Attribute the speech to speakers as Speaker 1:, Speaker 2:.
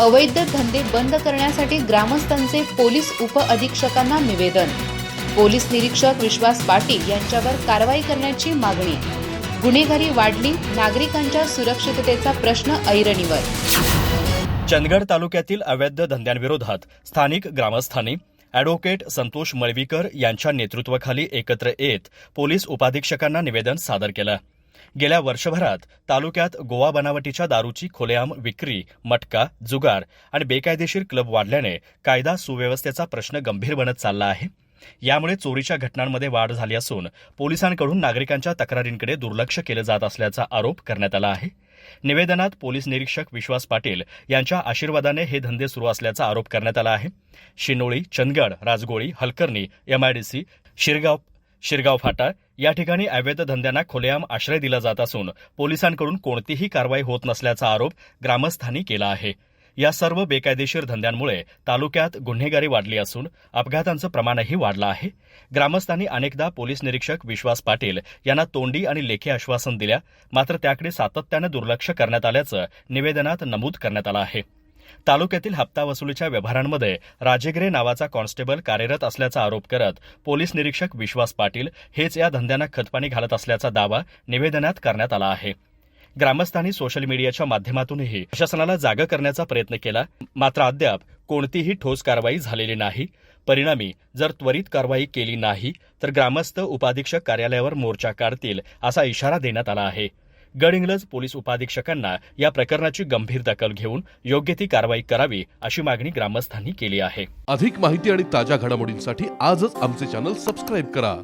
Speaker 1: अवैध धंदे बंद करण्यासाठी ग्रामस्थांचे पोलीस उप अधीक्षकांना निवेदन. पोलीस निरीक्षक विश्वास पाटील यांच्यावर कारवाई करण्याची मागणी. गुन्हेगारी वाढली नागरिकांच्या सुरक्षिततेचा प्रश्न ऐरणीवर.
Speaker 2: चंदगड तालुक्यातील अवैध धंद्यांविरोधात स्थानिक ग्रामस्थांनी ॲडव्होकेट संतोष मळवीकर यांच्या नेतृत्वाखाली एकत्र येत पोलीस उपाधीक्षकांना निवेदन सादर केलं. गेल्या वर्षभरात तालुक्यात गोवा बनावटीच्या दारूची खुलेआम विक्री मटका जुगार आणि बेकायदेशीर क्लब वाढल्याने कायदा सुव्यवस्थेचा प्रश्न गंभीर बनत चालला आहे. यामुळे चोरीच्या घटनांमध्ये वाढ झाली असून पोलिसांकडून नागरिकांच्या तक्रारींकडे दुर्लक्ष केलं जात असल्याचा आरोप करण्यात आला आहे. निवेदनात पोलीस निरीक्षक विश्वास पाटील यांच्या आशीर्वादाने हे धंदे सुरू असल्याचा आरोप करण्यात आला आहे. शिनोळी चंदगड राजगोळी हलकर्णी एमआयडीसी शिरगाव शिरगाव फाटा या ठिकाणी अवैध धंद्यांना खुलेआम आश्रय दिला जात असून पोलिसांकडून कोणतीही कारवाई होत नसल्याचा आरोप ग्रामस्थांनी केला आहे. या सर्व बेकायदेशीर धंद्यांमुळे तालुक्यात गुन्हेगारी वाढली असून अपघातांचं प्रमाणही वाढलं आहे. ग्रामस्थांनी अनेकदा पोलीस निरीक्षक विश्वास पाटील यांना तोंडी आणि लेखी आश्वासन दिल्या मात्र त्याकडे सातत्यानं दुर्लक्ष करण्यात आल्याचं निवेदनात नमूद करण्यात आलं आहे. तालुक्यातील हप्ता वसुलीच्या व्यवहारांमध्ये राजेग्रे नावाचा कॉन्स्टेबल कार्यरत असल्याचा आरोप करत पोलीस निरीक्षक विश्वास पाटील हेच या धंद्यांना खतपाणी घालत असल्याचा दावा निवेदनात करण्यात आला आहे. ग्रामस्थांनी सोशल मीडियाच्या माध्यमातूनही प्रशासनाला जागा करण्याचा प्रयत्न केला. मात्र अद्याप कोणतीही ठोस कारवाई झालेली नाही. परिणामी जर त्वरित कारवाई केली नाही तर ग्रामस्थ उपाधीक्षक कार्यालयावर मोर्चा काढतील असा इशारा देण्यात आला आहे. गडहिंग्लज पोलीस उपाधीक्षकांना या प्रकरणाची गंभीर दखल घेऊन योग्य ती कारवाई करावी अशी मागणी ग्रामस्थांनी केली आहे.
Speaker 3: अधिक माहिती आणि ताज्या घडामोडींसाठी आजच आमचे चॅनल सबस्क्राईब करा.